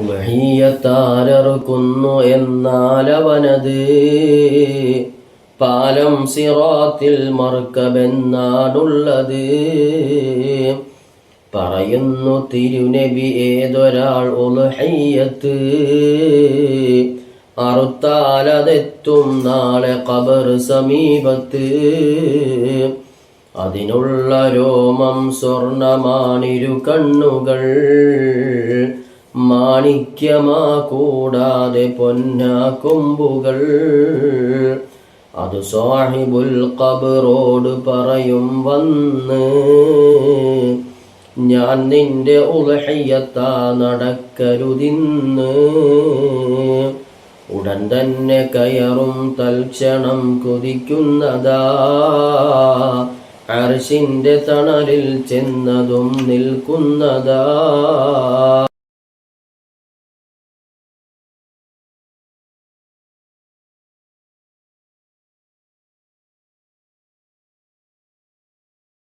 ഉലഹിയത്താരറുക്കുന്നു എന്നാലവനത്. പാലം സിറാത്തിൽ മർക്കബെന്നാണുള്ളത് പറയുന്നു തിരുനബി ഏതൊരാൾ ഉലഹയ്യത്ത് അറുത്താലതെത്തും നാളെ കബർ സമീപത്ത്. അതിനുള്ള രോമം സ്വർണമാണിരു കണ്ണുകൾ. മാണിക്യമാ കൂടാതെ പൊന്നാ കൊമ്പുകൾ അത് സാഹിബുൽ കബറോട് പറയും വന്ന് ഞാൻ നിന്റെ ഉലഹയ്യത്താ നടക്കരുതിന്ന്. ഉടൻ തന്നെ കയറും തൽക്ഷണം കുതിക്കുന്നതാ. അർഷിന്റെ തണലിൽ ചെന്നതും നിൽക്കുന്നതാ.